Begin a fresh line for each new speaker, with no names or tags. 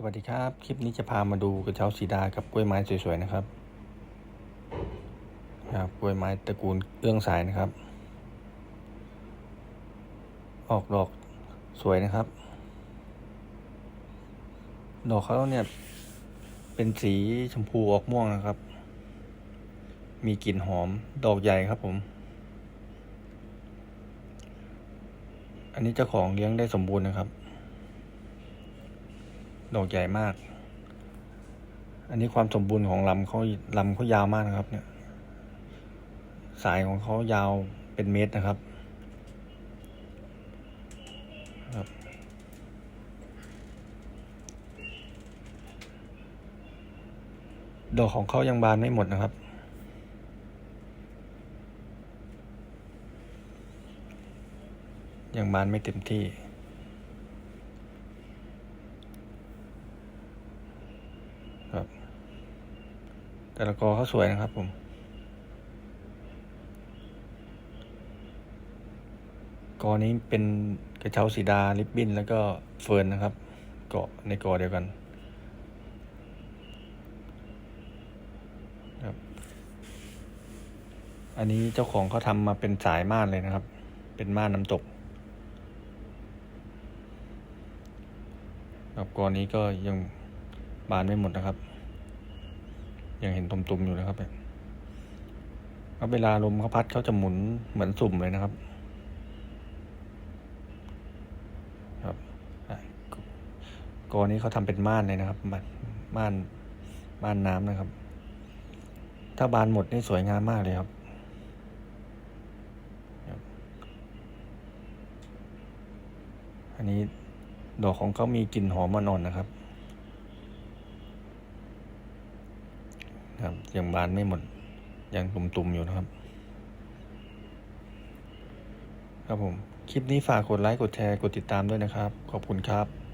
สวัสดีครับ คลิปนี้จะพามาดูกระเช้าสีดากับกล้วยไม้สวยๆนะครับครับกล้วยไม้ตระกูลเอื้องสายนะครับ ออกดอกสวยนะครับ ดอกเขาเนี่ยเป็นสีชมพูออกม่วงนะครับ มีกลิ่นหอมดอกใหญ่ครับผม อันนี้เจ้าของเลี้ยงได้สมบูรณ์นะครับ ดอกใหญ่มาก อันนี้ความสมบูรณ์ของลำเขาลำเขายาวมากนะครับ เนี่ย สายของเขายาวเป็นเมตรนะครับครับดอกของเขายังบานไม่หมดนะครับ ยังบานไม่เต็มที่ ครับ แต่ละกอเขาสวยนะครับผมกอนี้เป็นกระเช้าสีดาลิบบินแล้วก็เฟิร์นนะครับ เกาะในกอเดียวกันครับ อันนี้เจ้าของเขาทำมาเป็นสายม่านเลยนะครับ เป็นม่านน้ำตกครับกอนี้ก็ยังบานไม่หมดนะครับ ยังเห็นตุ่มๆอยู่นะครับเนี่ยเวลาลมเขาพัดเขาจะหมุนเหมือนสุ่มเลยนะครับ ครับกอนี้เขาทำเป็นม่านเลยนะครับม่านม่านนน้ำนะครับ ถ้าบานหมดนี่สวยงามมากเลยครับครับอันนี้ดอกของเขามีกลิ่นหอมอ่อนๆนะครับ ครับยังบานไม่หมด ยังตุ่มๆอยู่นะครับ ครับผม คลิปนี้ฝากกดไลค์กดแชร์กดติดตามด้วยนะครับ ขอบคุณครับ